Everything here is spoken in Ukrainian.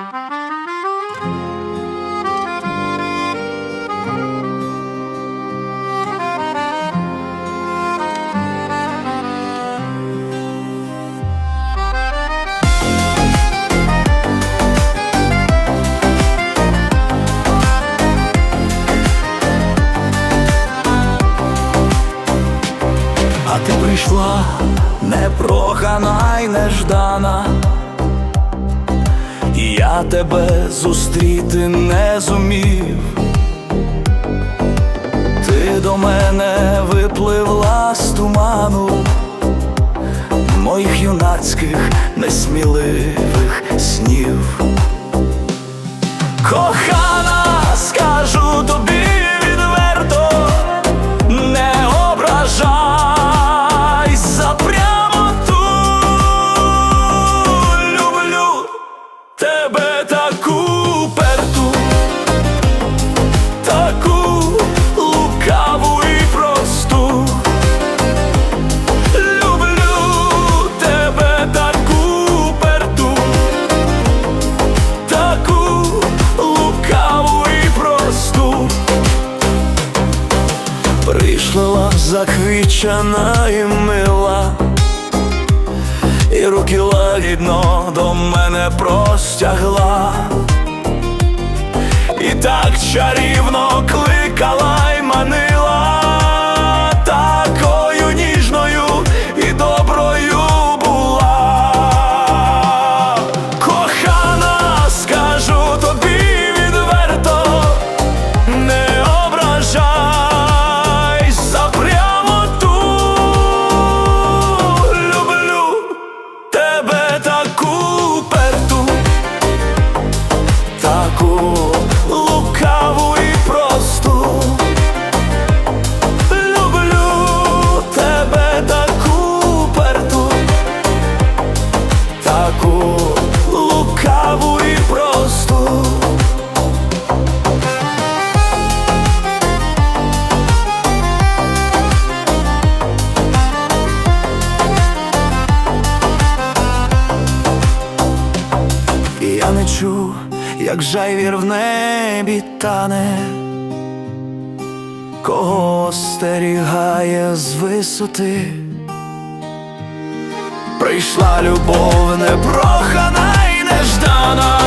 А ти прийшла непрохана й неждана, І я тебе зустріти не зумів. Ти до мене випливла з туману моїх юнацьких несміливих снів. Кохана, скажу заквічена і мила, і руки лагідно до мене простягла, і так чарівно як жайвір в небі тане, кого остерігає з висоти. Прийшла любов непрохана і неждана,